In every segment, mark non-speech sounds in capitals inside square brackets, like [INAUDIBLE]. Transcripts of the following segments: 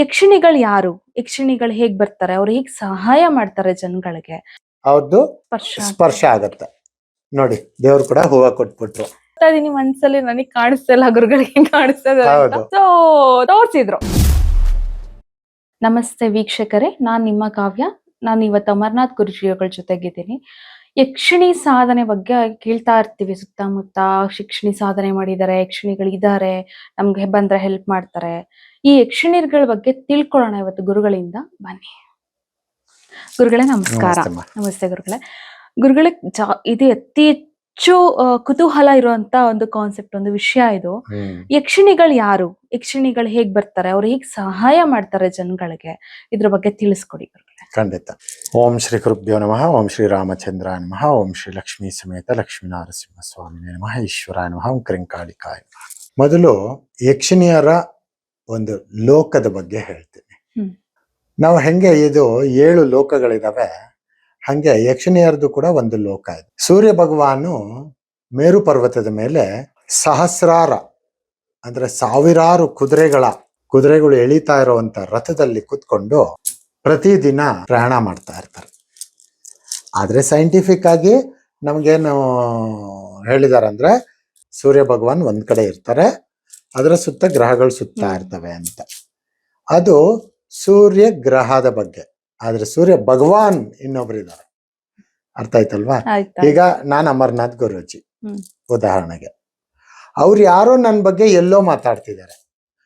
ಯಕ್ಷಿಣಿಗಳು ಯಾರು? ಯಕ್ಷಿಣಿಗಳು ಹೇಗ್ ಬರ್ತಾರೆ? ಅವ್ರು ಹೇಗ್ ಸಹಾಯ ಮಾಡ್ತಾರೆ ಜನಗಳಿಗೆ? ಅವ್ರದ್ದು ಸ್ಪರ್ಶ ಆಗತ್ತೆ. ನೋಡಿ ದೇವ್ರು ಕೂಡ ಹೂವ ಕೊಟ್ಬಿಟ್ರು. ಇದೀನಿ ಮನ್ಸಲ್ಲಿ ನನಗೆ ಕಾಣಿಸ್ತಾ ಇಲ್ಲ ಗುರುಗಳಿಗೆ. ಸೊ ತೋರ್ಸಿದ್ರು. ನಮಸ್ತೆ ವೀಕ್ಷಕರೇ ನಾನ್ ನಿಮ್ಮ ಕಾವ್ಯ. ನಾನು ಇವತ್ತು ಅಮರ್ನಾಥ್ ಗುರುಜಿಯವರ ಜೊತೆಗಿದ್ದೀನಿ. ಯಕ್ಷಿಣಿ ಸಾಧನೆ ಬಗ್ಗೆ ಕೇಳ್ತಾ ಇರ್ತೀವಿ ಸುತ್ತಮುತ್ತ. ಶಿಕ್ಷಣಿ ಸಾಧನೆ ಮಾಡಿದ್ದಾರೆ ಯಕ್ಷಿಣಿಗಳು ಇದ್ದಾರೆ ನಮ್ಗೆ ಬಂದ್ರೆ ಹೆಲ್ಪ್ ಮಾಡ್ತಾರೆ. ಈ ಯಕ್ಷಿಣಿಗಳ ಬಗ್ಗೆ ತಿಳ್ಕೊಳ್ಳೋಣ ಇವತ್ತು ಗುರುಗಳಿಂದ. ಬನ್ನಿ. ಗುರುಗಳೇ ನಮಸ್ಕಾರ. ನಮಸ್ತೆ ಗುರುಗಳೇ. ಗುರುಗಳೇ ಜಾ- ಇದು ಅತಿ ಹೆಚ್ಚು ಕುತೂಹಲ ಇರುವಂತ ಒಂದು ಕಾನ್ಸೆಪ್ಟ್ ಒಂದು ವಿಷಯ ಇದು. ಯಕ್ಷಿಣಿಗಳು ಯಾರು? ಯಕ್ಷಿಣಿಗಳು ಹೇಗ್ ಬರ್ತಾರೆ? ಅವ್ರು ಹೇಗ್ ಸಹಾಯ ಮಾಡ್ತಾರೆ ಜನಗಳಿಗೆ? ಇದ್ರ ಬಗ್ಗೆ ತಿಳಿಸ್ಕೊಡಿ ಖಂಡಿತ. ಓಂ ಶ್ರೀ ಗುರುಭ್ಯೋ ನಮಃ ಓಂ ಶ್ರೀ ರಾಮಚಂದ್ರ ನಮಃ ಓಂ ಶ್ರೀ ಲಕ್ಷ್ಮೀ ಸಮೇತ ಲಕ್ಷ್ಮೀ ನರಸಿಂಹ ಸ್ವಾಮಿ ನಮಃ ಈಶ್ವರ ನಮಃ ಓಂ ಕ್ರಿಂಕಾಳಿಕಾಯ ಮೊದಲು ಯಕ್ಷಿಣಿಯರ ಒಂದು ಲೋಕದ ಬಗ್ಗೆ ಹೇಳ್ತೀನಿ. ನಾವು ಹೆಂಗೆ ಇದು ಏಳು ಲೋಕಗಳಿದಾವೆ ಹಂಗೆ ಯಕ್ಷಿಣಿಯರದು ಕೂಡ ಒಂದು ಲೋಕ ಇದೆ. ಸೂರ್ಯ ಭಗವಾನು ಮೇರು ಪರ್ವತದ ಮೇಲೆ ಸಹಸ್ರಾರ ಅಂದ್ರೆ ಸಾವಿರಾರು ಕುದುರೆಗಳ ಕುದುರೆಗಳು ಎಳಿತಾ ಇರುವಂತ ರಥದಲ್ಲಿ ಕುತ್ಕೊಂಡು ಪ್ರತಿದಿನ ಪ್ರಯಾಣ ಮಾಡ್ತಾ ಇರ್ತಾರೆ. ಆದರೆ ಸೈಂಟಿಫಿಕ್ ಆಗಿ ನಮಗೇನು ಹೇಳಿದಾರಂದ್ರೆ ಸೂರ್ಯ ಭಗವಾನ್ ಒಂದು ಕಡೆ ಇರ್ತಾರೆ ಅದರ ಸುತ್ತ ಗ್ರಹಗಳು ಸುತ್ತಾ ಇರ್ತವೆ ಅಂತ. ಅದು ಸೂರ್ಯ ಗ್ರಹದ ಬಗ್ಗೆ ಆದರೆ ಸೂರ್ಯ ಭಗವಾನ್ ಇನ್ನೊಬ್ರು ಇದ್ದಾರೆ ಅರ್ಥ ಆಯ್ತಲ್ವಾ? ಈಗ ನಾನು ಅಮರ್ನಾಥ್ ಗುರೂಜಿ ಉದಾಹರಣೆಗೆ. ಅವ್ರು ಯಾರೋ ನನ್ನ ಬಗ್ಗೆ ಎಲ್ಲೋ ಮಾತಾಡ್ತಿದ್ದಾರೆ.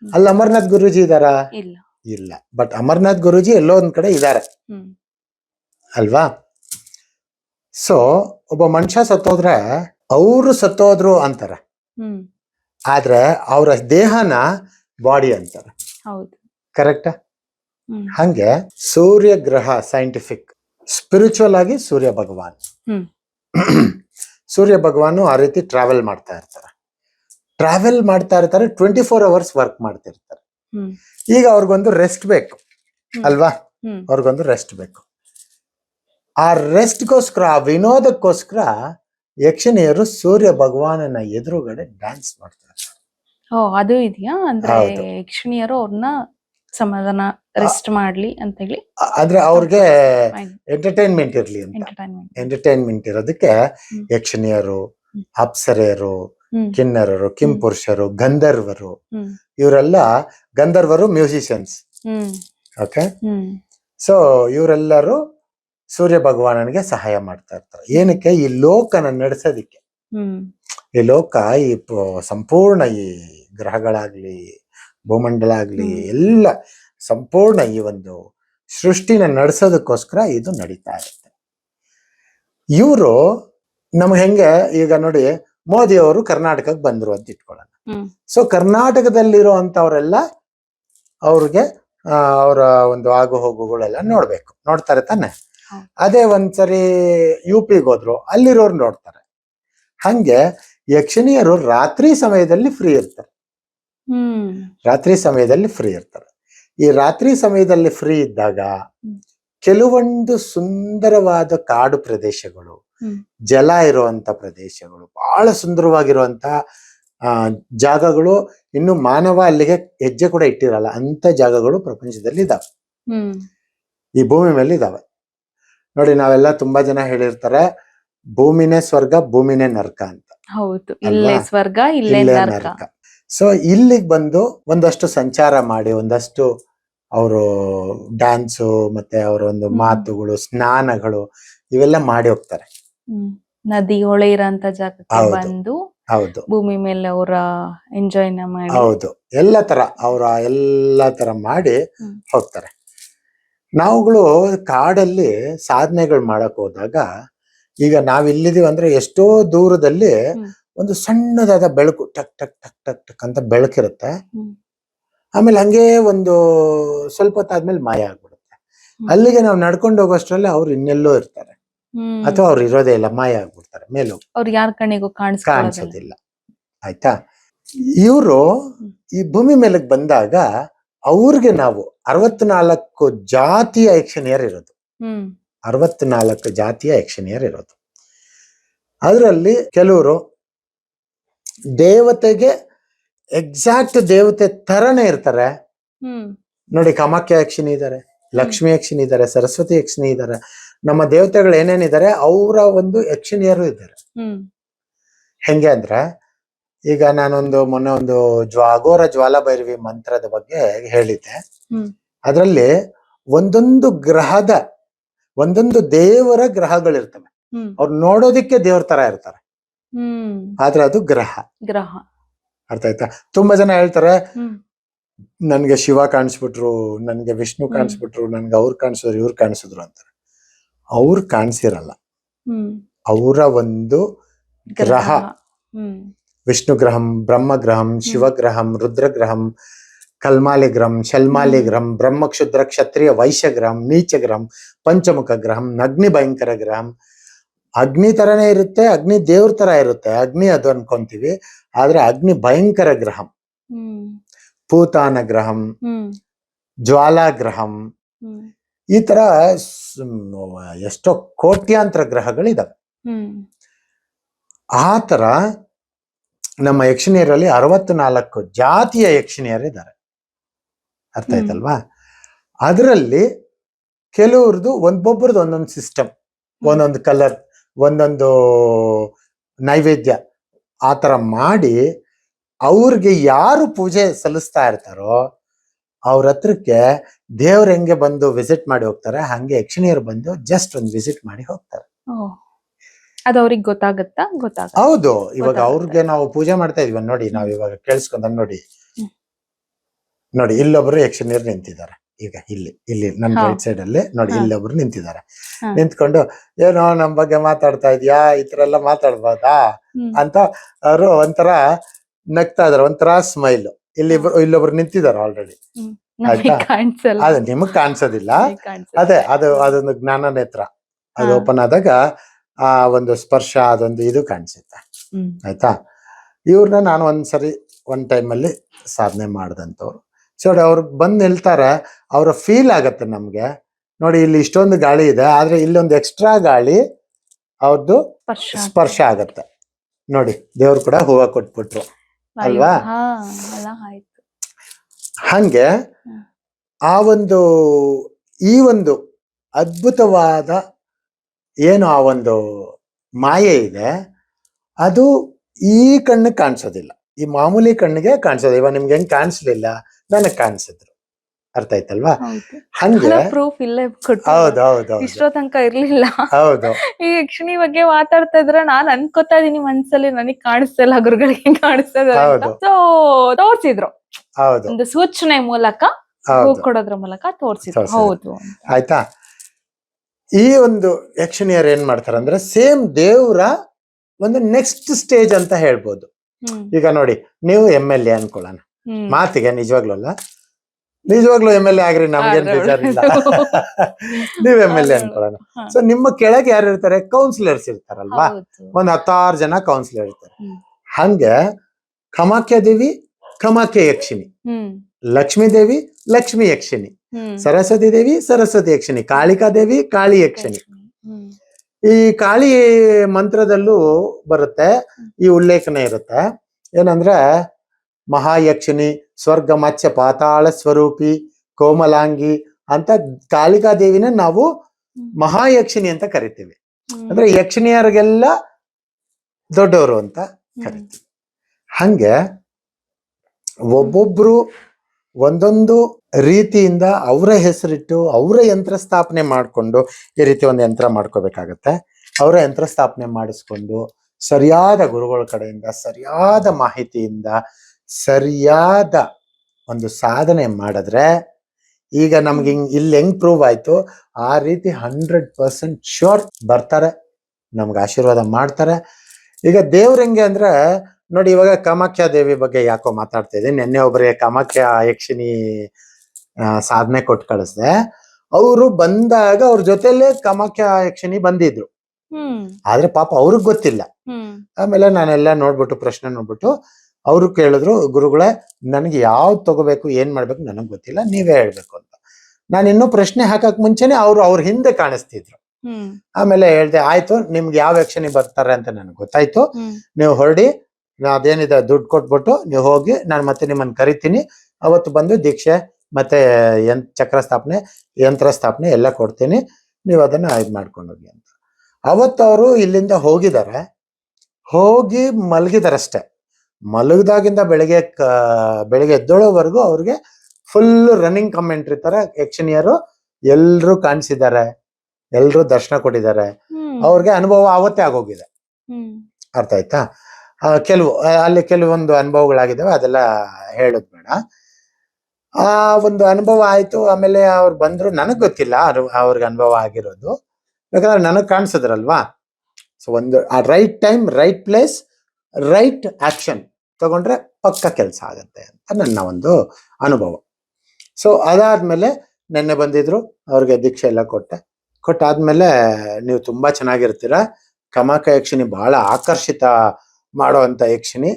ಅಲ್ಲಿ ಅಮರ್ನಾಥ್ ಗುರೂಜಿ ಇದಾರಾ ಇಲ್ಲ. ಬಟ್ ಅಮರ್ನಾಥ್ ಗುರುಜಿ ಎಲ್ಲೋ ಒಂದ್ ಕಡೆ ಇದ್ದಾರೆ ಅಲ್ವಾ? ಸೊ ಒಬ್ಬ ಮನುಷ್ಯ ಸತ್ತೋದ್ರೆ ಅವರು ಸತ್ತೋದ್ರು ಅಂತಾರೆ. ಆದ್ರೆ ಅವರ ದೇಹನ ಬಾಡಿ ಅಂತಾರೆ. ಕರೆಕ್ಟಾ ಹಂಗೆ ಸೂರ್ಯ ಗ್ರಹ ಸೈಂಟಿಫಿಕ್ ಸ್ಪಿರಿಚುವಲ್ ಆಗಿ ಸೂರ್ಯ ಭಗವಾನ್. ಸೂರ್ಯ ಭಗವಾನು ಆ ರೀತಿ ಟ್ರಾವೆಲ್ ಮಾಡ್ತಾ ಇರ್ತಾರೆ. ಟ್ರಾವೆಲ್ ಮಾಡ್ತಾ ಇರ್ತಾರೆ ಟ್ವೆಂಟಿ ಫೋರ್ ಅವರ್ಸ್ ವರ್ಕ್ ಮಾಡ್ತಿರ್ತಾರೆ ಈಗ ಅವ್ರಿಗೊಂದು ರೆಸ್ಟ್ ಬೇಕು ಅಲ್ವಾ? ಅವ್ರಿಗೊಂದು ರೆಸ್ಟ್ ಬೇಕು. ಆ ರೆಸ್ಟ್ಗೋಸ್ಕರ ಆ ವಿನೋದಕ್ಕೋಸ್ಕರ ಯಕ್ಷಣಿಯರು ಸೂರ್ಯ ಭಗವಾನನ ಎದುರುಗಡೆ ಡ್ಯಾನ್ಸ್ ಮಾಡ್ತಾರೆ. ಓ ಅದು ಇದೆಯಾ? ಅಂದ್ರೆ ಯಕ್ಷಣಿಯರು ಅವ್ರನ್ನ ಸಮಾಧಾನ ರೆಸ್ಟ್ ಮಾಡ್ಲಿ ಅಂತ ಹೇಳಿ? ಅಂದ್ರೆ ಅವ್ರಿಗೆ ಎಂಟರ್ಟೈನ್ಮೆಂಟ್ ಇರ್ಲಿ ಅಂತ. ಎಂಟರ್ಟೈನ್ಮೆಂಟ್ ಇರೋದಕ್ಕೆ ಯಕ್ಷಣಿಯರು. ಅಪ್ಸರೆಯರು ಕಿನ್ನರರು ಕಿಂಪುರುಷರು ಗಂಧರ್ವರು ಇವರೆಲ್ಲ ಗಂಧರ್ವರು ಮ್ಯೂಸಿಷಿಯನ್ಸ್. ಓಕೆ ಸೊ ಇವರೆಲ್ಲರೂ ಸೂರ್ಯ ಭಗವಾನನಿಗೆ ಸಹಾಯ ಮಾಡ್ತಾ ಇರ್ತಾರೆ. ಏನಕ್ಕೆ? ಈ ಲೋಕನ ನಡೆಸೋದಿಕ್ಕೆ. ಈ ಲೋಕ ಈ ಪ- ಸಂಪೂರ್ಣ ಈ ಗ್ರಹಗಳಾಗ್ಲಿ ಭೂಮಂಡಲ ಆಗ್ಲಿ ಎಲ್ಲ ಸಂಪೂರ್ಣ ಈ ಒಂದು ಸೃಷ್ಟಿನ ನಡೆಸೋದಕ್ಕೋಸ್ಕರ ಇದು ನಡೀತಾ ಇರುತ್ತೆ. ಇವರು ನಮ್ಗೆ ಹೆಂಗೆ? ಈಗ ನೋಡಿ ಮೋದಿ ಅವರು ಕರ್ನಾಟಕಕ್ಕೆ ಬಂದ್ರು ಅಂತ ಇಟ್ಕೊಳ್ಳೋಣ. ಸೊ ಕರ್ನಾಟಕದಲ್ಲಿರೋ ಅಂತವ್ರೆಲ್ಲ ಅವ್ರಿಗೆ ಅವರ ಒಂದು ಆಗು ಹೋಗುಗಳೆಲ್ಲ ನೋಡ್ಬೇಕು. ನೋಡ್ತಾರೆ ತಾನೆ? ಅದೇ ಒಂದ್ಸರಿ ಯು ಪಿಗೆ ಹೋದ್ರು ಅಲ್ಲಿರೋರು ನೋಡ್ತಾರೆ. ಹಂಗೆ ಯಕ್ಷಿಣಿಯರು ರಾತ್ರಿ ಸಮಯದಲ್ಲಿ ಫ್ರೀ ಇರ್ತಾರೆ. ರಾತ್ರಿ ಸಮಯದಲ್ಲಿ ಫ್ರೀ ಇರ್ತಾರೆ. ಈ ರಾತ್ರಿ ಸಮಯದಲ್ಲಿ ಫ್ರೀ ಇದ್ದಾಗ ಕೆಲವೊಂದು ಸುಂದರವಾದ ಕಾಡು ಪ್ರದೇಶಗಳು ಜಲ ಇರುವಂತ ಪ್ರದೇಶಗಳು ಬಹಳ ಸುಂದರವಾಗಿರುವಂತ ಆ ಜಾಗಗಳು ಇನ್ನು ಮಾನವ ಅಲ್ಲಿಗೆ ಹೆಜ್ಜೆ ಕೂಡ ಇಟ್ಟಿರಲ್ಲ. ಅಂತ ಜಾಗಗಳು ಪ್ರಪಂಚದಲ್ಲಿ ಇದಾವೆ. ಈ ಭೂಮಿ ಮೇಲೆ ಇದಾವೆ. ನೋಡಿ ನಾವೆಲ್ಲ ತುಂಬಾ ಜನ ಹೇಳಿರ್ತಾರೆ ಭೂಮಿನೇ ಸ್ವರ್ಗ ಭೂಮಿನೇ ನರ್ಕ ಅಂತ. ಹೌದು. ಇಲ್ಲೇ ಸ್ವರ್ಗ ಇಲ್ಲೇ ನರ್ಕ. ಸೊ ಇಲ್ಲಿಗೆ ಬಂದು ಒಂದಷ್ಟು ಸಂಚಾರ ಮಾಡಿ ಒಂದಷ್ಟು ಅವರು ಡ್ಯಾನ್ಸು ಮತ್ತೆ ಅವರ ಒಂದು. ಮಾತುಗಳು ಸ್ನಾನಗಳು ಇವೆಲ್ಲ ಮಾಡಿ ಹೋಗ್ತಾರೆ. ನದಿ ಹೊಳೆ ಇರೋಂತ ಜಾಗಕ್ಕೆ ಬಂದು ಹೌದು. ಭೂಮಿ ಮೇಲೆ ಅವರ ಎಂಜಾಯ್ ಮಾಡಿ. ಹೌದು. ಎಲ್ಲ ತರ ಅವರ ಎಲ್ಲ ತರ ಮಾಡಿ. ಹೋಗ್ತಾರೆ. ನಾವುಗಳು ಕಾಡಲ್ಲಿ ಸಾಧನೆಗಳು ಮಾಡಕ್ ಹೋದಾಗ ಈಗ ನಾವ್ ಇಲ್ಲಿದೀವಿ ಅಂದ್ರೆ ಎಷ್ಟೋ ದೂರದಲ್ಲಿ ಒಂದು ಸಣ್ಣದಾದ ಬೆಳಕು ಟಕ್ ಟಕ್ ಟಕ್ ಟಕ್ ಟಕ್ ಅಂತ ಬೆಳಕಿರುತ್ತೆ. ಆಮೇಲೆ ಹಂಗೆ ಒಂದು ಸ್ವಲ್ಪ ಹೊತ್ತಾದ್ಮೇಲೆ ಮಾಯ ಆಗ್ಬಿಡುತ್ತೆ. ಅಲ್ಲಿಗೆ ನಾವು ನಡ್ಕೊಂಡು ಹೋಗೋಷ್ಟರಲ್ಲಿ ಅವ್ರು ಇನ್ನೆಲ್ಲೋ ಇರ್ತಾರೆ. ಅಥವಾ ಅವ್ರು ಇರೋದೇ ಇಲ್ಲ ಮಾಯ ಆಗ್ಬಿಡ್ತಾರೆ ಮೇಲೂ ಅವ್ರು ಯಾರ ಕಣ್ಣಿಗೂ ಕಾಣಿಸ್ ಕಾಣಿಸೋದಿಲ್ಲ. ಆಯ್ತಾ? ಇವರು ಈ ಭೂಮಿ ಮೇಲಕ್ಕೆ ಬಂದಾಗ ಅವ್ರಿಗೆ ನಾವು ಅರವತ್ನಾಲ್ಕು ಜಾತಿಯ ಯಕ್ಷಣಿಯರ್ ಇರೋದು. ಅರವತ್ನಾಲ್ಕು ಜಾತಿಯ ಯಕ್ಷಣಿಯರ್ ಇರೋದು. ಅದರಲ್ಲಿ ಕೆಲವರು ದೇವತೆಗೆ ಎಕ್ಸಾಕ್ಟ್ ದೇವತೆ ತರನೇ ಇರ್ತಾರೆ. ನೋಡಿ ಕಾಮಾಖ್ಯ ಯಕ್ಷಿಣಿ ಇದ್ದಾರೆ ಲಕ್ಷ್ಮಿ ಯಕ್ಷಿಣಿ ಇದ್ದಾರೆ ಸರಸ್ವತಿ ಯಕ್ಷಿಣಿ ಇದ್ದಾರೆ ನಮ್ಮ ದೇವತೆಗಳು ಏನೇನಿದ್ದಾರೆ ಅವರ ಒಂದು ಯಕ್ಷಿಣಿಯರು ಇದ್ದಾರೆ. ಹೆಂಗೆ ಅಂದ್ರೆ ಈಗ ನಾನೊಂದು ಮೊನ್ನೆ ಒಂದು ಜ್ವಾಗೋರ ಜ್ವಾಲಾಭೈರವಿ ಮಂತ್ರದ ಬಗ್ಗೆ ಹೇಳಿದ್ದೆ. ಅದರಲ್ಲಿ ಒಂದೊಂದು ಗ್ರಹದ ಒಂದೊಂದು ದೇವರ ಗ್ರಹಗಳಿರ್ತವೆ. ಅವ್ರು ನೋಡೋದಿಕ್ಕೆ ದೇವ್ರ ತರ ಇರ್ತಾರೆ. ಆದ್ರೆ ಅದು ಗ್ರಹ. ಗ್ರಹ. ಅರ್ಥ ಆಯ್ತಾ? ತುಂಬಾ ಜನ ಹೇಳ್ತಾರೆ ನನ್ಗೆ ಶಿವ ಕಾಣಿಸ್ಬಿಟ್ರು ನನ್ಗೆ ವಿಷ್ಣು. ಕಾಣಿಸ್ಬಿಟ್ರು ನನ್ಗೆ ಅವ್ರು ಕಾಣಿಸಿದ್ರು ಇವ್ರು ಕಾಣಿಸಿದ್ರು ಅಂತಾರೆ. ಅವ್ರು ಕಾಣಿಸಿರಲ್ಲ. ಅವರ ಒಂದು ಗ್ರಹ. ವಿಷ್ಣು ಗ್ರಹಂ ಬ್ರಹ್ಮ ಗ್ರಹಂ ಶಿವಗ್ರಹಂ ರುದ್ರಗ್ರಹಂ ಕಲ್ಮಾಲಿ ಗ್ರಹಂ ಶಲ್ಮಾಲಿ ಗ್ರಹಂ ಗ್ರಹಂ ಬ್ರಹ್ಮಕ್ಷುದ್ರ ಕ್ಷತ್ರಿಯ ವೈಶ್ಯ ಗ್ರಹಂ ನೀಚ ಗ್ರಹಂ ಪಂಚಮುಖ ಗ್ರಹಂ ಅಗ್ನಿ ಭಯಂಕರ ಗ್ರಹಂ. ಅಗ್ನಿ ತರನೇ ಇರುತ್ತೆ ಅಗ್ನಿ ದೇವ್ರ ತರ ಇರುತ್ತೆ. ಅಗ್ನಿ ಅದು ಅನ್ಕೊಂತೀವಿ. ಆದ್ರೆ ಅಗ್ನಿ ಭಯಂಕರ ಗ್ರಹಂ. ಪೂತಾನ ಗ್ರಹಂ ಜ್ವಾಲಾ ಗ್ರಹಂ ಈ ತರ ಎಷ್ಟೋ ಕೋಟ್ಯಾಂತರ ಗ್ರಹಗಳಿದಾವೆ. ಆ ತರ ನಮ್ಮ ಯಕ್ಷಿಣಿಯರಲ್ಲಿ ಅರವತ್ನಾಲ್ಕು ಜಾತಿಯ ಯಕ್ಷಿಣಿಯರಿದ್ದಾರೆ ಅರ್ಥ. ಆಯ್ತಲ್ವಾ? ಅದರಲ್ಲಿ ಕೆಲವ್ರದ್ದು ಒಂದೊಬ್ಬರದ್ದು ಒಂದೊಂದು ಸಿಸ್ಟಮ್ ಒಂದೊಂದು ಕಲರ್ ಒಂದೊಂದು ನೈವೇದ್ಯ ಆ ಥರ ಮಾಡಿ ಅವ್ರಿಗೆ ಯಾರು ಪೂಜೆ ಸಲ್ಲಿಸ್ತಾ ಇರ್ತಾರೋ ಅವ್ರ ಹತ್ರಕ್ಕೆ ದೇವ್ರ ಹೆಂಗೆ ಬಂದು ವಿಸಿಟ್ ಮಾಡಿ ಹೋಗ್ತಾರೆ ಹಂಗೆ ಯಕ್ಷಿಣಿಯರು ಬಂದು ಜಸ್ಟ್ ಒಂದು ವಿಸಿಟ್ ಮಾಡಿ ಹೋಗ್ತಾರೆ. ಅದು ಅವ್ರಿಗೆ ಗೊತ್ತಾಗುತ್ತಾ? ಗೊತ್ತಾಗ ಹೌದು ಇವಾಗ. ಅವ್ರಿಗೆ ನಾವು ಪೂಜೆ ಮಾಡ್ತಾ ಇದೀವಿ ನೋಡಿ ನಾವು ಇವಾಗ ಕೇಳಿಸ್ಕೊಂಡ ನೋಡಿ. ನೋಡಿ ಇಲ್ಲೊಬ್ರು ಯಕ್ಷಿಣಿಯರು ನಿಂತಿದ್ದಾರೆ. ಈಗ ಇಲ್ಲಿ ಇಲ್ಲಿ ನಮ್ ರೈಟ್ ಸೈಡ್ ಅಲ್ಲಿ ನೋಡಿ. ಇಲ್ಲೊಬ್ರು ನಿಂತಿದ್ದಾರೆ. ನಿಂತ್ಕೊಂಡು ಏನೋ ನಮ್ ಬಗ್ಗೆ ಮಾತಾಡ್ತಾ ಇದ್ಯಾ? ಈ ತರ ಎಲ್ಲ ಮಾತಾಡ್ಬೋದಾ? ಅಂತ ಅವರು ಒಂಥರ ನಗ್ತಾ ಇದಾರೆ ಒಂಥರ ಸ್ಮೈಲ್ ಇಲ್ಲಿ ಇಲ್ಲೊಬ್ರು ನಿಂತಿದ್ದಾರೆ ಆಲ್ರೆಡಿ ಆಯ್ತಾ? ಅದ ನಿಮಗ್ ಕಾಣಿಸೋದಿಲ್ಲ. ಅದೇ ಅದು ಅದೊಂದು ಜ್ಞಾನ ನೇತ್ರ. ಅದು ಓಪನ್ ಆದಾಗ ಆ ಒಂದು ಸ್ಪರ್ಶ ಅದೊಂದು ಇದು ಕಾಣಿಸುತ್ತೆ. ಆಯ್ತಾ? ಇವ್ರನ್ನ ನಾನು ಒಂದ್ಸರಿ ಒಂದ್ ಟೈಮಲ್ಲಿ ಸಾಧನೆ ಮಾಡ್ದಂಥವ್ರು. ಸೊ ಅವ್ರು ಬಂದು ನಿಲ್ತಾರೆ. ಅವ್ರ ಫೀಲ್ ಆಗತ್ತೆ ನಮ್ಗೆ. ನೋಡಿ ಇಲ್ಲಿ ಇಷ್ಟೊಂದು ಗಾಳಿ ಇದೆ. ಆದ್ರೆ ಇಲ್ಲೊಂದು ಎಕ್ಸ್ಟ್ರಾ ಗಾಳಿ ಅವ್ರದ್ದು ಸ್ಪರ್ಶ ಆಗತ್ತೆ. ನೋಡಿ ದೇವ್ರು ಕೂಡ ಹೂವ ಕೊಟ್ಬಿಟ್ರು. ಅಲ್ವಾ? ಹಂಗೆ. ಆ ಒಂದು ಈ ಒಂದು ಅದ್ಭುತವಾದ ಏನು ಆ ಒಂದು ಮಾಯೆ ಇದೆ ಅದು ಈ ಕಣ್ಣಿಗೆ ಕಾಣಿಸೋದಿಲ್ಲ. ಈ ಮಾಮೂಲಿ ಕಣ್ಣಿಗೆ ಕಾಣಿಸೋದು ಇವಾಗ ನಿಮ್ಗೆ ಹೆಂಗ್ ಕಾಣಿಸ್ಲಿಲ್ಲ ನನಗ್ ಕಾಣಿಸಿದ್ರು. ಅರ್ಥ ಆಯ್ತಲ್ವಾ? ಹಂಗೆ ಪ್ರೂಫ್ ಇಲ್ಲೇ ಹೌದು ಹೌದು ಇಷ್ಟೋ ತನಕ ಇರ್ಲಿಲ್ಲ. ಹೌದು. ಈ ಯಕ್ಷಿಣಿ ಬಗ್ಗೆ ಮಾತಾಡ್ತಾ ಇದ್ರೆ ನಾನ್ ಅನ್ಕೋತಾ ಇದೀನಿ ಮನ್ಸಲ್ಲಿ ನನಗ್ ಕಾಣಿಸ್ತಲ್ಲ ಗುರುಗಳಿಗೆ ಕಾಣಿಸ್ತದ. ಸೊ ತೋರ್ಸಿದ್ರು. ಹೌದು. ಒಂದು ಸೂಚನೆ ಮೂಲಕ ಕೊಡೋದ್ರ ಮೂಲಕ ತೋರ್ಸಿದ್ರು. ತೋರ್ಸಿದ್ರು. ಹೌದು. ಆಯ್ತಾ? ಈ ಒಂದು ಯಕ್ಷಿಣಿಯರ್ ಏನ್ ಮಾಡ್ತಾರಂದ್ರೆ ಸೇಮ್ ದೇವ್ರ ಒಂದು ನೆಕ್ಸ್ಟ್ ಸ್ಟೇಜ್ ಅಂತ ಹೇಳ್ಬೋದು. ಈಗ ನೋಡಿ ನೀವು ಎಂ ಎಲ್ ಎ ಅನ್ಕೊಳ್ಳೋಣ. ಮಾತಿಗೆ ನಿಜವಾಗ್ಲೂ ಅಲ್ಲ. ನಿಜವಾಗ್ಲೂ ಎಂ ಎಲ್ ಎ ಆಗ್ರಿ ನಮ್ಗೇನ್ ಬೇಜಾರಿಲ್ಲ. ನೀವ್ ಎಂ ಎಲ್ ಎ ಅನ್ಕೊಳ್ಳೋಣ ಸೊ ನಿಮ್ಮ ಕೆಳಗೆ ಯಾರು ಇರ್ತಾರೆ? ಕೌನ್ಸಿಲರ್ಸ್ ಇರ್ತಾರಲ್ವಾ? ಒಂದ್ ಹತ್ತಾರು ಜನ ಕೌನ್ಸಿಲರ್ ಇರ್ತಾರೆ. ಹಂಗೆ ಕಮಾಖ್ಯ ದೇವಿ ಕಮಾಖ್ಯ ಯಕ್ಷಿಣಿ. ಲಕ್ಷ್ಮೀ ದೇವಿ ಲಕ್ಷ್ಮಿ ಯಕ್ಷಿಣಿ. ಸರಸ್ವತಿ ದೇವಿ ಸರಸ್ವತಿ ಯಕ್ಷಿಣಿ. ಕಾಳಿಕಾ ದೇವಿ ಕಾಳಿ ಯಕ್ಷಿಣಿ. ಈ ಕಾಳಿ ಮಂತ್ರದಲ್ಲೂ ಬರುತ್ತೆ ಈ ಉಲ್ಲೇಖನ ಇರುತ್ತೆ. ಏನಂದ್ರೆ ಮಹಾಯಕ್ಷಿಣಿ ಸ್ವರ್ಗ ಮತ್ಸ್ಯ ಪಾತಾಳ ಸ್ವರೂಪಿ ಕೋಮಲಾಂಗಿ ಅಂತ ಕಾಳಿಕಾ ದೇವಿನ ನಾವು ಮಹಾಯಕ್ಷಿಣಿ ಅಂತ ಕರಿತೀವಿ. ಅಂದ್ರೆ ಯಕ್ಷಿಣಿಯರಿಗೆಲ್ಲ ದೊಡ್ಡವರು ಅಂತ. ಕರಿತೀವಿ. ಹಂಗೆ ಒಬ್ಬೊಬ್ರು ಒಂದೊಂದು ರೀತಿಯಿಂದ ಅವರ ಹೆಸರಿಟ್ಟು ಅವರ ಯಂತ್ರ ಸ್ಥಾಪನೆ ಮಾಡಿಕೊಂಡು ಈ ರೀತಿ ಒಂದು ಯಂತ್ರ ಮಾಡ್ಕೋಬೇಕಾಗತ್ತೆ. ಅವರ ಯಂತ್ರ ಸ್ಥಾಪನೆ ಮಾಡಿಸ್ಕೊಂಡು ಸರಿಯಾದ ಗುರುಗಳ ಕಡೆಯಿಂದ ಸರಿಯಾದ ಮಾಹಿತಿಯಿಂದ ಸರಿಯಾದ ಒಂದು ಸಾಧನೆ ಮಾಡಿದ್ರೆ ಈಗ ನಮ್ಗೆ ಹಿಂಗ್ ಇಲ್ಲಿ ಹೆಂಗ್ ಪ್ರೂವ್ ಆಯ್ತು? ಆ ರೀತಿ ಹಂಡ್ರೆಡ್ ಪರ್ಸೆಂಟ್ ಶ್ಯೂರ್ ಬರ್ತಾರೆ ನಮ್ಗೆ ಆಶೀರ್ವಾದ ಮಾಡ್ತಾರೆ. ಈಗ ದೇವ್ರ ಹೆಂಗೆ ಅಂದ್ರೆ ನೋಡಿ ಇವಾಗ ಕಾಮಾಖ್ಯ ದೇವಿ ಬಗ್ಗೆ ಯಾಕೋ ಮಾತಾಡ್ತಾ ಇದ್ದೀನಿ. ನಿನ್ನೆ ಒಬ್ಬರಿಗೆ ಕಾಮಾಖ್ಯ ಯಕ್ಷಿಣಿ ಸಾಧನೆ ಕೊಟ್ಟು ಕಳಿಸ್ದೆ. ಅವರು ಬಂದಾಗ ಅವ್ರ ಜೊತೆಲೇ ಕಾಮಾಖ್ಯ ಯಕ್ಷಿಣಿ ಬಂದಿದ್ರು. ಆದ್ರೆ ಪಾಪ ಅವ್ರಿಗೆ ಗೊತ್ತಿಲ್ಲ. ಆಮೇಲೆ ನಾನೆಲ್ಲ ನೋಡ್ಬಿಟ್ಟು ಪ್ರಶ್ನೆ ನೋಡ್ಬಿಟ್ಟು ಅವರು ಕೇಳಿದ್ರು ಗುರುಗಳೇ ನನಗೆ ಯಾವ್ದು ತಗೋಬೇಕು ಏನ್ ಮಾಡ್ಬೇಕು ನನಗೆ ಗೊತ್ತಿಲ್ಲ ನೀವೇ ಹೇಳ್ಬೇಕು ಅಂತ. ನಾನು ಇನ್ನೂ ಪ್ರಶ್ನೆ ಹಾಕಕ್ ಮುಂಚೆನೆ ಅವ್ರು ಅವ್ರ ಹಿಂದೆ ಕಾಣಿಸ್ತಿದ್ರು. ಆಮೇಲೆ ಹೇಳ್ದೆ ಆಯ್ತು ನಿಮ್ಗೆ ಯಾವ ಯಕ್ಷಿಣಿ ಬರ್ತಾರೆ ಅಂತ ನನಗೆ ಗೊತ್ತಾಯ್ತು. ನೀವು ಹೊರಡಿ ನಾ ಅದೇನಿದೆ ದುಡ್ಡು ಕೊಟ್ಬಿಟ್ಟು ನೀವು ಹೋಗಿ ನಾನು ಮತ್ತೆ ನಿಮ್ಮನ್ನ ಕರಿತೀನಿ. ಅವತ್ತು ಬಂದು ದೀಕ್ಷೆ ಮತ್ತೆ ಯಂತ್ ಚಕ್ರ ಸ್ಥಾಪನೆ ಯಂತ್ರ ಸ್ಥಾಪನೆ ಎಲ್ಲ ಕೊಡ್ತೀನಿ. ನೀವು ಅದನ್ನ ಇದು ಮಾಡ್ಕೊಂಡು ಹೋಗಿ ಅಂತ. ಅವತ್ತು ಅವರು ಇಲ್ಲಿಂದ ಹೋಗಿದ್ದಾರೆ ಹೋಗಿ ಮಲಗಿದಾರಷ್ಟೇ ಮಲಗಿದಾಗಿಂದ ಬೆಳಿಗ್ಗೆ ಕ- ಬೆಳಿಗ್ಗೆ ಎದ್ದೋಳೋವರೆಗೂ ಅವ್ರಿಗೆ ಫುಲ್ ರನ್ನಿಂಗ್ ಕಮೆಂಟ್ರಿ ತರ ಯಕ್ಷಣಿಯರು ಎಲ್ರು ಕಾಣಿಸಿದ್ದಾರೆ. ಎಲ್ರು ದರ್ಶನ ಕೊಟ್ಟಿದ್ದಾರೆ. ಅವ್ರಿಗೆ ಅನುಭವ ಆವತ್ತೇ ಆಗೋಗಿದೆ. ಅರ್ಥ ಆಯ್ತಾ? ಕೆಲವು ಅಲ್ಲಿ ಕೆಲವೊಂದು ಅನುಭವಗಳಾಗಿದ್ದಾವೆ ಅದೆಲ್ಲ ಹೇಳೋದು ಬೇಡ. ಆ ಒಂದು ಅನುಭವ ಆಯ್ತು ಆಮೇಲೆ ಅವ್ರು ಬಂದ್ರು ನನಗ್ ಗೊತ್ತಿಲ್ಲ ಅವ್ರು- ಅವ್ರಿಗೆ ಅನುಭವ ಆಗಿರೋದು. ಯಾಕಂದ್ರೆ ನನಗ್ ಕಾಣಿಸಿದ್ರಲ್ವಾ? ಸೊ ಒಂದು ಆ right time right place right action ತಗೊಂಡ್ರೆ ಪಕ್ಕ ಕೆಲಸ ಆಗತ್ತೆ ಅಂತ ನನ್ನ ಒಂದು ಅನುಭವ. ಸೊ ಅದಾದ್ಮೇಲೆ ನೆನ್ನೆ ಬಂದಿದ್ರು ಅವ್ರಿಗೆ ದೀಕ್ಷೆ ಎಲ್ಲ ಕೊಟ್ಟೆ. ಕೊಟ್ಟಾದ್ಮೇಲೆ ನೀವು ತುಂಬಾ ಚೆನ್ನಾಗಿರ್ತೀರ. ಕಮಕ ಯಕ್ಷಿಣಿ ಬಹಳ ಆಕರ್ಷಿತ ಮಾಡುವಂತ ಯಕ್ಷಿಣಿ.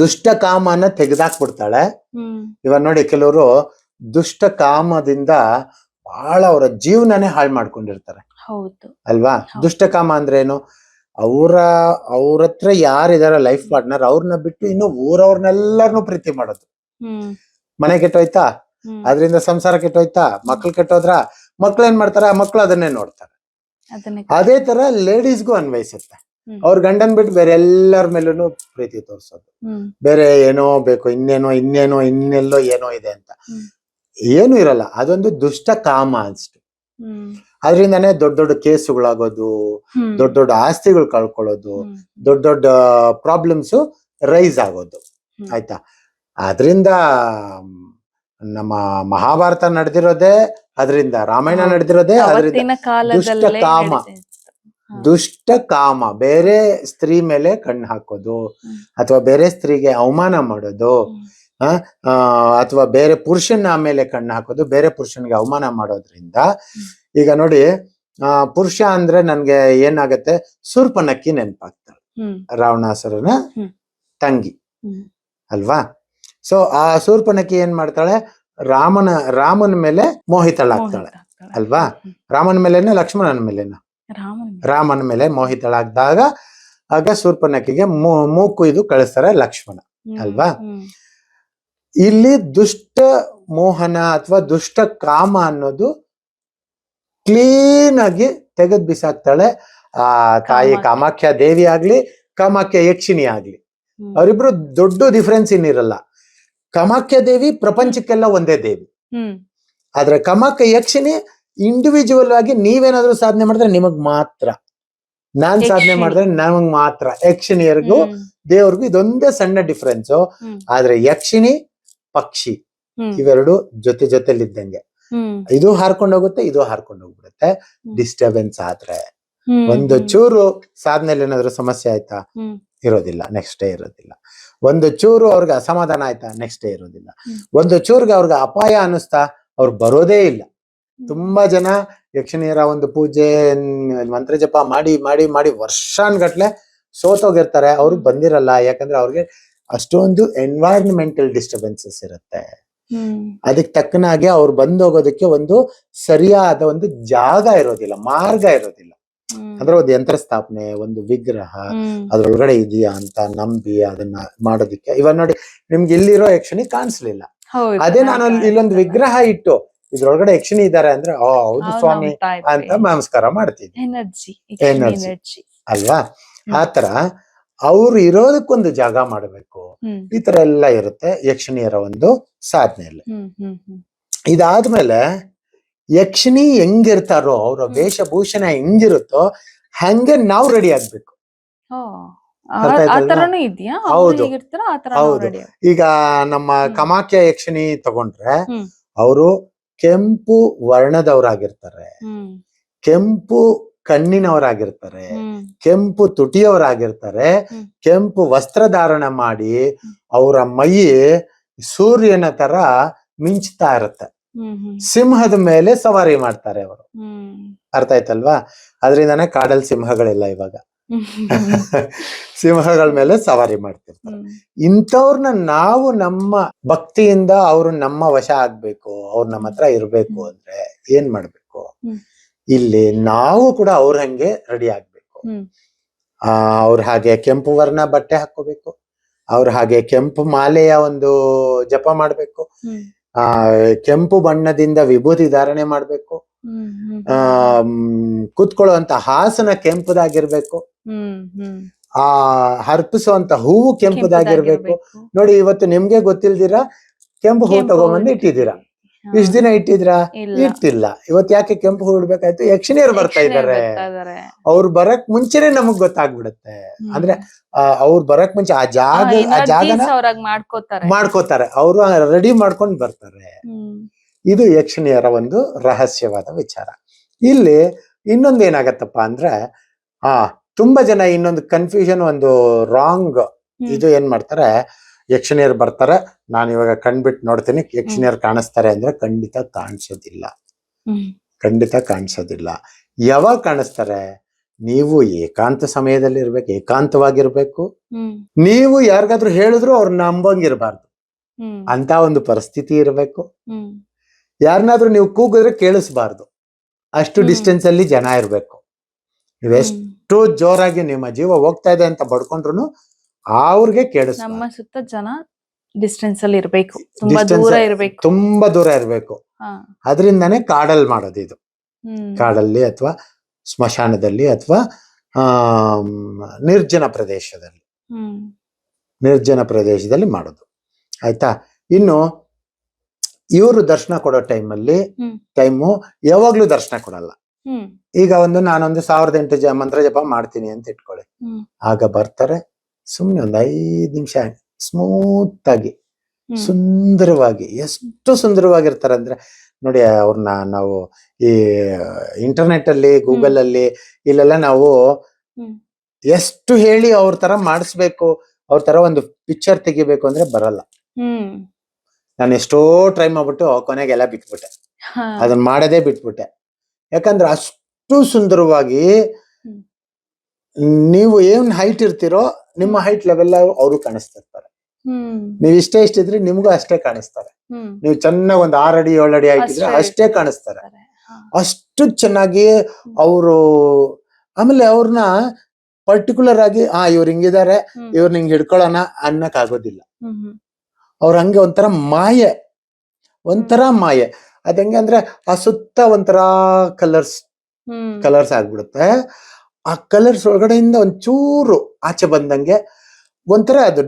ದುಷ್ಟ ಕಾಮನ ತೆಗೆದಾಕ್ಬಿಡ್ತಾಳೆ. ಬಿಡ್ತಾಳೆ ಇವಾಗ ನೋಡಿ ಕೆಲವರು ದುಷ್ಟ ಕಾಮದಿಂದ ಬಹಳ ಅವರ ಜೀವನನೇ ಹಾಳು ಮಾಡ್ಕೊಂಡಿರ್ತಾರೆ. ಅಲ್ವಾ? ದುಷ್ಟ ಕಾಮ ಅಂದ್ರೆ ಏನು? ಅವರ ಅವ್ರ ಹತ್ರ ಯಾರಿದಾರ ಲೈಫ್ ಪಾರ್ಟ್ನರ್ ಅವ್ರನ್ನ ಬಿಟ್ಟು ಇನ್ನು ಊರವ್ರನ್ನೆಲ್ಲರನ್ನು ಪ್ರೀತಿ ಮಾಡೋದು. ಮನೆ ಕೆಟ್ಟೋಯ್ತಾ? ಅದ್ರಿಂದ ಸಂಸಾರ ಕೆಟ್ಟೋಯ್ತಾ? ಮಕ್ಳು ಕೆಟ್ಟೋದ್ರ? ಮಕ್ಳು ಏನ್ ಮಾಡ್ತಾರ? ಆ ಮಕ್ಳು ಅದನ್ನೇ ನೋಡ್ತಾರೆ. ಅದೇ ತರ ಲೇಡೀಸ್ಗೂ ಅನ್ವಯಿಸುತ್ತೆ. ಅವ್ರ ಗಂಡನ್ ಬಿಟ್ಟು ಬೇರೆ ಎಲ್ಲರ ಮೇಲೂ ಪ್ರೀತಿ ತೋರಿಸೋದು. ಬೇರೆ ಏನೋ ಬೇಕು ಇನ್ನೇನೋ ಇನ್ನೇನೋ ಇನ್ನೆಲ್ಲೋ ಏನೋ ಇದೆ ಅಂತ. ಏನು ಇರಲ್ಲ ಅದೊಂದು ದುಷ್ಟ ಕಾಮ ಅನ್ಸ್ತು. ಅದರಿಂದಾನೇ ದೊಡ್ಡ ದೊಡ್ಡ ಕೇಸುಗಳಾಗೋದು. ದೊಡ್ಡ ದೊಡ್ಡ ಆಸ್ತಿಗಳು ಕಳ್ಕೊಳ್ಳೋದು. ದೊಡ್ಡ ದೊಡ್ಡ ಪ್ರಾಬ್ಲಮ್ಸ್ ರೈಸ್ ಆಗೋದು. ಆಯ್ತಾ? ಅದರಿಂದ ನಮ್ಮ ಮಹಾಭಾರತ ನಡೆದಿರೋದೇ ಅದರಿಂದ ರಾಮಾಯಣ. ನಡೆದಿರೋದೇ ಅದರಿಂದ ದುಷ್ಟ ಕಾಮ. ದುಷ್ಟ ಕಾಮ. ಬೇರೆ ಸ್ತ್ರೀ ಮೇಲೆ ಕಣ್ಣು ಹಾಕೋದು ಅಥವಾ ಬೇರೆ ಸ್ತ್ರೀಗೆ ಅವಮಾನ ಮಾಡೋದು ಅಥವಾ ಬೇರೆ ಪುರುಷನ ಮೇಲೆ ಕಣ್ಣು ಹಾಕೋದು ಬೇರೆ ಪುರುಷನಿಗೆ ಅವಮಾನ ಮಾಡೋದ್ರಿಂದ ಈಗ ನೋಡಿ ಆ ಪುರುಷ ಅಂದ್ರೆ ನನ್ಗೆ ಏನಾಗತ್ತೆ ಸುರ್ಪನಕ್ಕಿ ನೆನಪಾಗ್ತಾಳೆ. ರಾವಣಾಸುರನ. ತಂಗಿ. ಅಲ್ವಾ ಸೊ ಆ ಸೂರ್ಪನಕ್ಕಿ ಏನ್ ಮಾಡ್ತಾಳೆ ರಾಮನ ರಾಮನ ಮೇಲೆ ಮೋಹಿತಳಾಗ್ತಾಳೆ. ಅಲ್ವಾ? ರಾಮನ ಮೇಲೆನ ಲಕ್ಷ್ಮಣನ ಮೇಲೆನ ರಾಮನ ಮೇಲೆ. ರಾಮನ ಮೇಲೆ ಮೋಹಿತಳಾಗ್ದಾಗ ಆಗ ಸೂರ್ಪನಕ್ಕಿಗೆ ಮೂಕು ಇದು ಕಳಿಸ್ತಾರೆ ಲಕ್ಷ್ಮಣ ಅಲ್ವಾ? ಇಲ್ಲಿ ದುಷ್ಟ ಮೋಹನ ಅಥವಾ ದುಷ್ಟ ಕಾಮ ಅನ್ನೋದು ಕ್ಲೀನ್ ಆಗಿ ತೆಗೆದ್ ಬಿಸಾಕ್ತಾಳೆ. ಆ ತಾಯಿ ಕಾಮಾಖ್ಯ. ದೇವಿ ಆಗ್ಲಿ ಕಾಮಾಖ್ಯ ಯಕ್ಷಿಣಿ ಆಗ್ಲಿ. ಅವರಿಬ್ರು ದೊಡ್ಡ ಡಿಫ್ರೆನ್ಸ್ ಏನಿರಲ್ಲ ಕಾಮಾಖ್ಯ ದೇವಿ ಪ್ರಪಂಚಕ್ಕೆಲ್ಲ ಒಂದೇ ದೇವಿ. ಆದ್ರೆ ಕಾಮಾಖ್ಯ ಯಕ್ಷಿಣಿ ಇಂಡಿವಿಜುವಲ್ ಆಗಿ ನೀವೇನಾದ್ರೂ ಸಾಧನೆ ಮಾಡಿದ್ರೆ ನಿಮಗ್ ಮಾತ್ರ. ನಾನ್ ಸಾಧನೆ ಮಾಡಿದ್ರೆ ನಮಗ್ ಮಾತ್ರ. ಯಕ್ಷಿಣಿಯರಿಗೂ. ದೇವ್ರಿಗೂ ಇದೊಂದೇ ಸಣ್ಣ ಡಿಫ್ರೆನ್ಸ್ ಆದ್ರೆ ಯಕ್ಷಿಣಿ ಪಕ್ಷಿ ಇವೆರಡು ಜೊತೆ ಜೊತೆಲಿದ್ದಂಗೆ. ಹ್ಮ್. ಇದು ಹಾರ್ಕೊಂಡು ಹೋಗುತ್ತೆ ಇದು ಹಾರ್ಕೊಂಡು ಹೋಗ್ಬಿಡುತ್ತೆ. ಡಿಸ್ಟರ್ಬೆನ್ಸ್ ಆದ್ರೆ ಒಂದು ಚೂರು ಸಾಧನೆಯಲ್ಲಿ ಏನಾದ್ರು ಸಮಸ್ಯೆ ಆಯ್ತಾ? ಇರೋದಿಲ್ಲ ನೆಕ್ಸ್ಟ್ ಡೇ ಇರೋದಿಲ್ಲ. ಒಂದು ಚೂರು ಅವ್ರಿಗೆ ಅಸಮಾಧಾನ ಆಯ್ತಾ? ನೆಕ್ಸ್ಟ್ ಡೇ ಇರೋದಿಲ್ಲ. ಒಂದು ಚೂರ್ಗೆ ಅವ್ರಿಗೆ ಅಪಾಯ ಅನಿಸ್ತಾ ಅವ್ರು ಬರೋದೇ ಇಲ್ಲ. ತುಂಬಾ ಜನ ಯಕ್ಷಣೀಯರ ಒಂದು ಪೂಜೆ ಮಂತ್ರ ಜಪ ಮಾಡಿ ಮಾಡಿ ಮಾಡಿ ವರ್ಷಾನ್ಗಟ್ಲೆ ಸೋತೋಗಿರ್ತಾರೆ. ಅವ್ರು ಬಂದಿರಲ್ಲ ಯಾಕಂದ್ರೆ ಅವ್ರಿಗೆ ಅಷ್ಟೊಂದು ಎನ್ವೈರನ್ಮೆಂಟಲ್ ಡಿಸ್ಟರ್ಬೆನ್ಸಸ್ ಇರುತ್ತೆ. ಅದಕ್ಕೆ ತಕ್ಕನಾಗೆ ಅವ್ರು ಬಂದು ಹೋಗೋದಕ್ಕೆ ಒಂದು ಸರಿಯಾದ ಒಂದು ಜಾಗ ಇರೋದಿಲ್ಲ ಮಾರ್ಗ ಇರೋದಿಲ್ಲ. ಅಂದ್ರೆ ಒಂದು ಯಂತ್ರ ಸ್ಥಾಪನೆ ಒಂದು ವಿಗ್ರಹ. ಅದ್ರೊಳಗಡೆ ಇದೆಯಾ ಅಂತ ನಂಬಿ ಅದನ್ನ ಮಾಡೋದಿಕ್ಕೆ. ಇವಾಗ ನೋಡಿ ನಿಮ್ಗೆ ಇಲ್ಲಿರೋ ಯಕ್ಷಣಿ ಕಾಣಿಸ್ಲಿಲ್ಲ. ಅದೇ ನಾನು ಇಲ್ಲೊಂದು ವಿಗ್ರಹ ಇಟ್ಟು ಇದ್ರೊಳಗಡೆ ಯಕ್ಷಣಿ ಇದ್ದಾರೆ ಅಂದ್ರೆ ಓ ಹೌದು ಸ್ವಾಮಿ ಅಂತ ನಮಸ್ಕಾರ ಮಾಡ್ತೀನಿ ಎನರ್ಜಿ ಅಲ್ವಾ? ಆತರ ಅವ್ರು ಇರೋದಕ್ಕೊಂದು ಜಾಗ ಮಾಡಬೇಕು. ಈ ತರ ಎಲ್ಲ ಇರುತ್ತೆ ಯಕ್ಷಿಣಿಯರ ಒಂದು ಸಾಧನೆಯಲ್ಲಿ. ಇದಾದ್ಮೇಲೆ ಯಕ್ಷಿಣಿ ಹೆಂಗಿರ್ತಾರೋ ಅವರ ವೇಷಭೂಷಣ ಹೆಂಗಿರುತ್ತೋ ಹಂಗೆ ನಾವು ರೆಡಿ ಆಗ್ಬೇಕು. ಹೌದು. ಹೌದು. ಈಗ ನಮ್ಮ ಕಮಾಖ್ಯ ಯಕ್ಷಿಣಿ ತಗೊಂಡ್ರೆ. ಅವರು ಕೆಂಪು ವರ್ಣದವರಾಗಿರ್ತಾರೆ. ಕೆಂಪು ಕಣ್ಣಿನವರಾಗಿರ್ತಾರೆ ಕೆಂಪು ತುಟಿಯವರಾಗಿರ್ತಾರೆ ಕೆಂಪು ಕೆಂಪು ವಸ್ತ್ರಧಾರಣ ಮಾಡಿ. ಅವರ ಮೈ ಸೂರ್ಯನ ತರ ಮಿಂಚ್ತಾ ಇರುತ್ತೆ. ಸಿಂಹದ ಮೇಲೆ ಸವಾರಿ ಮಾಡ್ತಾರೆ ಅವರು. ಅರ್ಥ ಆಯ್ತಲ್ವಾ? ಅದರಿಂದಾನೆ ಕಾಡಲ್ ಸಿಂಹಗಳಿಲ್ಲ ಇವಾಗ. [LAUGHS] ಸಿಂಹಗಳ ಮೇಲೆ ಸವಾರಿ ಮಾಡ್ತಿರ್ತಾರೆ. ಇಂಥವ್ರನ್ನ ನಾವು ನಮ್ಮ ಭಕ್ತಿಯಿಂದ ಅವ್ರು ನಮ್ಮ ವಶ ಆಗ್ಬೇಕು ಅವ್ರು ನಮ್ಮ ಹತ್ರ ಇರ್ಬೇಕು ಅಂದ್ರೆ ಏನ್ ಮಾಡ್ಬೇಕು. ಇಲ್ಲಿ ನಾವು ಕೂಡ ಅವ್ರ ಹಂಗೆ ರೆಡಿ ಆಗ್ಬೇಕು. ಆ ಅವ್ರ ಹಾಗೆ ಕೆಂಪು ವರ್ಣ ಬಟ್ಟೆ ಹಾಕೋಬೇಕು ಅವ್ರ ಹಾಗೆ ಕೆಂಪು ಮಾಲೆಯ ಒಂದು ಜಪ ಮಾಡ್ಬೇಕು. ಆ ಕೆಂಪು ಬಣ್ಣದಿಂದ ವಿಭೂತಿ ಧಾರಣೆ ಮಾಡ್ಬೇಕು. ಆ ಕುತ್ಕೊಳ್ಳುವಂತ ಹಾಸನ ಕೆಂಪುದಾಗಿರ್ಬೇಕು. ಆ ಹರ್ಪಿಸುವಂತ ಹೂವು ಕೆಂಪುದಾಗಿರ್ಬೇಕು. ನೋಡಿ ಇವತ್ತು ನಿಮ್ಗೆ ಗೊತ್ತಿಲ್ದಿರ? ಕೆಂಪು ಹೂ ತಗೊಂಡ್ಬಂದು ತಗೊಂಬಂದು ಇಟ್ಟಿದ್ದೀರಾ. ಇಷ್ಟ ದಿನ ಇಟ್ಟಿದ್ರ. ಇಟ್ಟಿಲ್ಲ ಇವತ್ ಯಾಕೆ ಕೆಂಪು ಹೂ ಇಡ್ಬೇಕಾಯ್ತು ಯಕ್ಷಿಣಿಯರು ಬರ್ತಾ ಇದಾರೆ. ಅವ್ರು ಬರಕ್ ಮುಂಚೆನೆ ನಮಗ್ ಗೊತ್ತಾಗ್ಬಿಡುತ್ತೆ. ಅಂದ್ರೆ ಅವ್ರು ಬರಕ್ ಮುಂಚೆ ಆ ಜಾಗ ಆ ಜಾಗನ ಮಾಡ್ಕೋತಾರೆ. ಅವರು ರೆಡಿ ಮಾಡ್ಕೊಂಡ್ ಬರ್ತಾರೆ. ಇದು ಯಕ್ಷಿಣಿಯರ ಒಂದು ರಹಸ್ಯವಾದ ವಿಚಾರ. ಇಲ್ಲಿ ಇನ್ನೊಂದು ಏನಾಗತ್ತಪ್ಪ ಅಂದ್ರೆ ಆ ತುಂಬಾ ಜನ ಇನ್ನೊಂದು ಕನ್ಫ್ಯೂಷನ್ ಒಂದು ರಾಂಗ್ ಇದು ಏನ್ ಮಾಡ್ತಾರೆ ಯಕ್ಷಿಣಿಯರು ಬರ್ತಾರೆ. ನಾನು ಇವಾಗ ಕಣ್ಬಿಟ್ಟು ನೋಡ್ತೀನಿ. ಯಕ್ಷಿಣಿಯರು ಕಾಣಿಸ್ತಾರೆ ಅಂದ್ರೆ ಖಂಡಿತ ಕಾಣಿಸೋದಿಲ್ಲ. ಖಂಡಿತ ಕಾಣಿಸೋದಿಲ್ಲ. ಯಾವಾಗ ಕಾಣಿಸ್ತಾರೆ? ನೀವು ಏಕಾಂತ ಸಮಯದಲ್ಲಿ ಇರ್ಬೇಕು ಏಕಾಂತವಾಗಿರ್ಬೇಕು ನೀವು ಯಾರಿಗಾದ್ರೂ ಹೇಳಿದ್ರು ಅವ್ರು ನಂಬಂಗಿರ್ಬಾರ್ದು. ಅಂತ ಒಂದು ಪರಿಸ್ಥಿತಿ ಇರಬೇಕು. ಯಾರನ್ನಾದ್ರೂ ನೀವು ಕೂಗಿದ್ರೆ ಕೇಳಿಸ್ಬಾರ್ದು. ಅಷ್ಟು. ಡಿಸ್ಟೆನ್ಸ್ ಅಲ್ಲಿ ಜನ ಇರಬೇಕು. ನೀವೆಷ್ಟು. ಜೋರಾಗಿ ನಿಮ್ಮ ಜೀವ ಹೋಗ್ತಾ ಇದೆ ಅಂತ ಬಡ್ಕೊಂಡ್ರು ಅವ್ರಿಗೆ ನಮ್ಮ ಸುತ್ತ ಜನ ಡಿಸ್ಟೆನ್ಸ್ ಅಲ್ಲಿ ಇರ್ಬೇಕು. ತುಂಬಾ ದೂರ ಇರ್ಬೇಕು. ತುಂಬಾ ದೂರ ಇರ್ಬೇಕು. ಅದರಿಂದಾನೇ ಕಾಡಲ್ ಮಾಡೋದು ಇದು. ಕಾಡಲ್ಲಿ ಅಥವಾ ಸ್ಮಶಾನದಲ್ಲಿ ಅಥವಾ ನಿರ್ಜನ ಪ್ರದೇಶದಲ್ಲಿ. ನಿರ್ಜನ ಪ್ರದೇಶದಲ್ಲಿ ಮಾಡೋದು. ಆಯ್ತಾ? ಇನ್ನು ಇವರು ದರ್ಶನ ಕೊಡೋ ಟೈಮಲ್ಲಿ. ಟೈಮು ಯಾವಾಗ್ಲೂ ದರ್ಶನ ಕೊಡಲ್ಲ. ಈಗ ಒಂದು ನಾನೊಂದು ಸಾವಿರದ ಎಂಟು ಜ ಮಂತ್ರ ಜಪ ಮಾಡ್ತೀನಿ ಅಂತ ಇಟ್ಕೊಳ್ಳಿ. ಆಗ ಬರ್ತಾರೆ. ಸುಮ್ನೆ ಒಂದು ಐದು ನಿಮಿಷ ಸ್ಮೂತ್ ಆಗಿ ಸುಂದರವಾಗಿ ಎಷ್ಟು ಸುಂದರವಾಗಿರ್ತಾರೆ ಅಂದ್ರೆ ನೋಡಿ ಅವ್ರನ್ನ ನಾವು ಈ ಇಂಟರ್ನೆಟ್ ಅಲ್ಲಿ ಗೂಗಲ್ ಅಲ್ಲಿ ಇಲ್ಲೆಲ್ಲ ನಾವು ಎಷ್ಟು ಹೇಳಿ ಅವ್ರ ತರ ಮಾಡಿಸ್ಬೇಕು ಅವ್ರ ತರ ಒಂದು ಪಿಕ್ಚರ್ ತೆಗಿಬೇಕು ಅಂದ್ರೆ ಬರಲ್ಲ. ನಾನು ಎಷ್ಟೋ ಟ್ರೈ ಮಾಡ್ಬಿಟ್ಟು ಕೊನೆಗೆಲ್ಲ ಬಿಟ್ಬಿಟ್ಟೆ. ಹಾ. ಅದನ್ನ ಮಾಡದೇ ಬಿಟ್ಬಿಟ್ಟೆ. ಯಾಕಂದ್ರೆ ಅಷ್ಟು ಸುಂದರವಾಗಿ. ನೀವು ಏನ್ ಹೈಟ್ ಇರ್ತೀರೋ ನಿಮ್ಮ ಹೈಟ್ ಲೆವೆಲ್ ಅವರು ಕಾಣಿಸ್ತಿರ್ತಾರೆ. ನೀವು ಇಷ್ಟೇ ಇಷ್ಟಿದ್ರೆ ನಿಮ್ಗೂ ಅಷ್ಟೇ ಕಾಣಿಸ್ತಾರೆ. ನೀವು ಚೆನ್ನಾಗಿ ಒಂದ್ ಆರ್ ಅಡಿ ಏಳು ಅಡಿ ಹೈಟ್ ಇದ್ರೆ ಅಷ್ಟೇ ಕಾಣಿಸ್ತಾರೆ. ಅಷ್ಟು ಚೆನ್ನಾಗಿ ಅವರು ಆಮೇಲೆ ಅವ್ರನ್ನ ಪರ್ಟಿಕ್ಯುಲರ್ ಆಗಿ ಆ ಇವ್ರು ಹಿಂಗಿದ್ದಾರೆ ಇವ್ರನ್ನ ಇವ್ರು ಹಿಂಗ್ ಹಿಡ್ಕೊಳ್ಳೋಣ ಅನ್ನಕ್ ಆಗೋದಿಲ್ಲ ಅವ್ರ ಹಂಗೆ ಒಂಥರ ಮಾಯೆ. ಒಂಥರ ಮಾಯೆ. ಅದ್ ಹೆಂಗೆ ಅಂದ್ರೆ ಆ ಸುತ್ತ ಒಂಥರ ಕಲರ್ಸ್ ಕಲರ್ಸ್ ಆಗ್ಬಿಡುತ್ತೆ. ಆ ಕಲರ್ಸ್ ಒಳಗಡೆಯಿಂದ ಒಂಚೂರು ಆಚೆ ಬಂದಂಗೆ ಒಂಥರ ಅದು